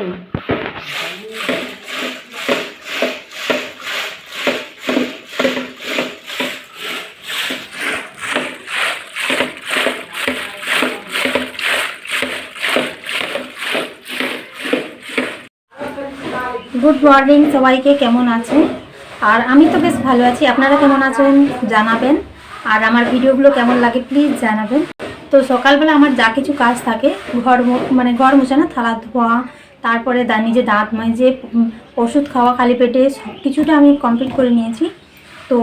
Good morning সবাইকে কেমন আছেন? আর আমি তো বেশ ভালো আছি। আপনারা কেমন আছেন? জানাবেন। আর আমার ভিডিওগুলো কেমন লাগে প্লিজ জানাবেন। তো সকালবেলা আমার যা কিছু কাজ থাকে, ঘর মানে ঘর মোছানো, থালা ধোয়া তারপরে দা নিজে দাঁত মাজে উম, ওষুধ খাওয়া খালি পেটে সব কিছুটা আমি কমপ্লিট করে নিয়েছি। তো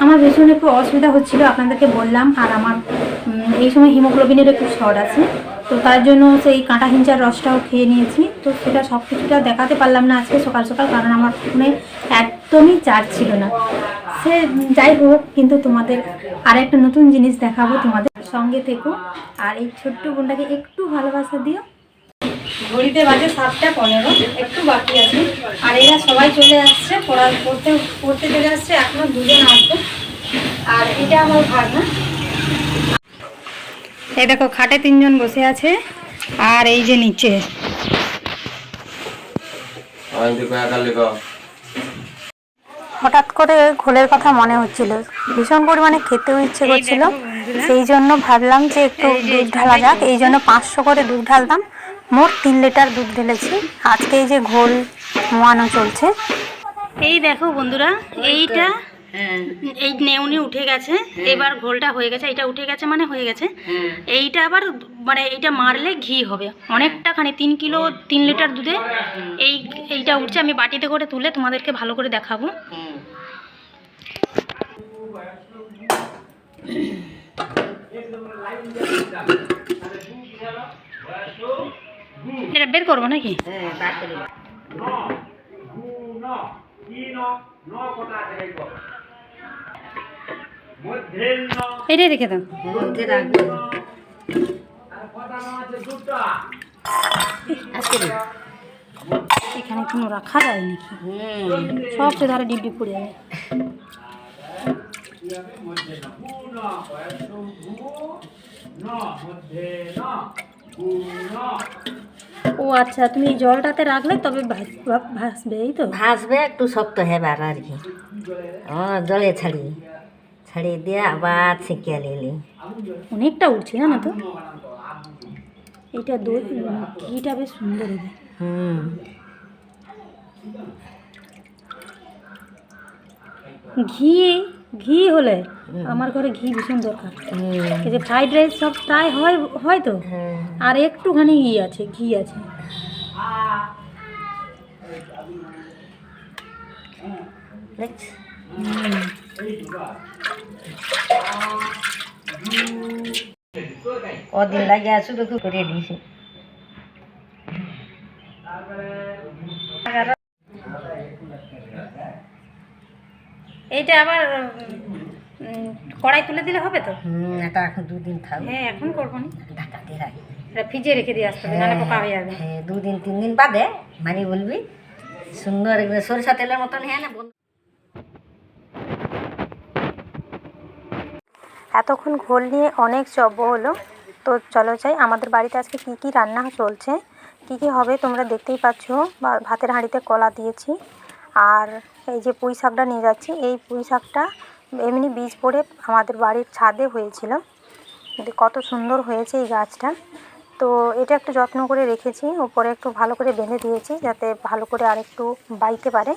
আমার ভীষণ একটু অসুবিধা হচ্ছিল আপনাদেরকে বললাম। আর আমার এই সময় হিমোগ্লোবিনের একটু শর্ট আছে। তো তার জন্য সেই কাঁটা হিঞ্চার রসটাও খেয়ে নিয়েছি। তো সেটা সব কিছুটা দেখাতে পারলাম না আজকে সকাল সকাল কারণ আমার ফোনে একদমই চার্জ ছিল না। সে যাই হোক কিন্তু তোমাদের আর একটা নতুন জিনিস দেখাবো। তোমাদের সঙ্গে থেকো। আর এই ছোট্ট বোনটাকে একটু ভালোবাসা দিও। ঘড়িতে বাজে সাতটা পনেরো একটু বাকি আছে। আর এরা সবাই চলে আসছে পড়া পড়তে পড়তে চলে আসছে এখনও দুজন আসবে। আর এটা আমার ভাগনা। এই দেখো খাটে তিনজন বসে আছে আর এই যে নিচে। হঠাৎ করে ঘোলের কথা মনে হচ্ছিল। ভীষণ পরিমাণে খেতেও ইচ্ছে করছিল। সেই জন্য ভাবলাম যে একটু দুধ ঢালা যাক। এই জন্য পাঁচশো করে দুধ ঢালতাম। মোট তিন লিটার দুধ ঢেলেছি। আজকে এই যে ঘোল মোয়ানো চলছে। এই দেখো বন্ধুরা এইটা এই নেউনি উঠে গেছে। এবার ঘোলটা হয়ে গেছে এটা উঠে গেছে মানে হয়ে গেছে। এইটা আবার মানে এইটা মারলে ঘি হবে। অনেকটা খানি তিন কিলো তিন লিটার দুধে এই এইটা উঠছে। আমি বাটিতে করে তুলে তোমাদেরকে ভালো করে দেখাবো। বের করব নাকি? এটাই রেখে দাও। এখানে কোনো রাখা যায় নাকি? সব তো ধারে ডিপ পড়ে যাবে ও আচ্ছা তুমি এই জলটাতে রাখলে তবে ভাসবে এই তো? ভাসবে একটু শক্ত হেবার আর কি। ও জলে ছাড়ি ছাড়িয়ে দিয়ে আবার ছিকিয়ে নিলি। অনেকটা উঠছে জানো তো? এইটা দই ঘিটা বেশ সুন্দর হবে। হুম। ঘি ঘি হলে আমার ঘরে ঘি ভীষণ দরকার। এই যে ফ্রাইড রাইস সব প্রায় হয় হয় তো? আর একটুখানি ই আছে ঘি আছে। কদিন লাগে আসু দেখো করে দিয়েছি। এইটা আবার কড়াই তুলে দিলে হবে তো? এটা এখন দুদিন থাকবে হ্যাঁ এখন করব না। ঢাকা দিয়ে রাখি। এটা ফ্রিজে রেখে দিয়ে আসতে হবে নাহলে পোকা হয়ে যাবে। হ্যাঁ দুদিন তিন দিন বাদে মানে বলবি। সুন্দর একদম সরিষা তেলের মতন হ্যাঁ না বন্ধু? এতক্ষণ ঘোল নিয়ে অনেক চব্য হলো। তো চলো যাই আমাদের বাড়িতে আজকে কি কি রান্না চলছে? কি কি হবে তোমরা দেখতেই পাচ্ছ। বা- ভাতের হাঁড়িতে কলা দিয়েছি। আর এই যে পুঁই শাকটা নিয়ে যাচ্ছি, এই পুঁই শাকটা এমনি বীজ পড়ে আমাদের বাড়ির ছাদে হয়েছিল। কত সুন্দর হয়েছে এই গাছটা। তো এটা একটু যত্ন করে রেখেছি, উপরে একটু ভালো করে বেঁধে দিয়েছি যাতে ভালো করে আরেকটু বাইতে পারে।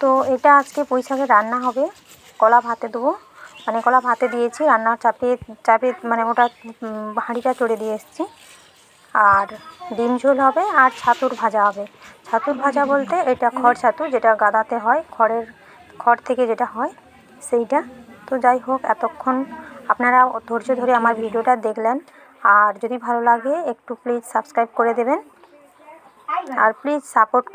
তো এটা আজকে পুঁই শাকের রান্না হবে। কলা ভাতে দেবো। মানে কলা ভাতে দিয়েছি রান্নার চাপে চাপে মানে ওটা হাঁড়িটা চড়ে দিয়ে এসেছি। আর ডিম ঝোল হবে আর ছাতুর ভাজা হবে। ছাতুর ভাজা বলতে এটা খড় ছাতু যেটা গাদাতে হয়, খড়ের খড় থেকে যেটা হয় সেইটা। তো যাই হোক, এতক্ষণ আপনারা ধৈর্য ধরে আমার ভিডিওটা দেখলেন। আর যদি ভালো লাগে, একটু প্লিজ সাবস্ক্রাইব করে দেবেন। আর প্লিজ সাপোর্ট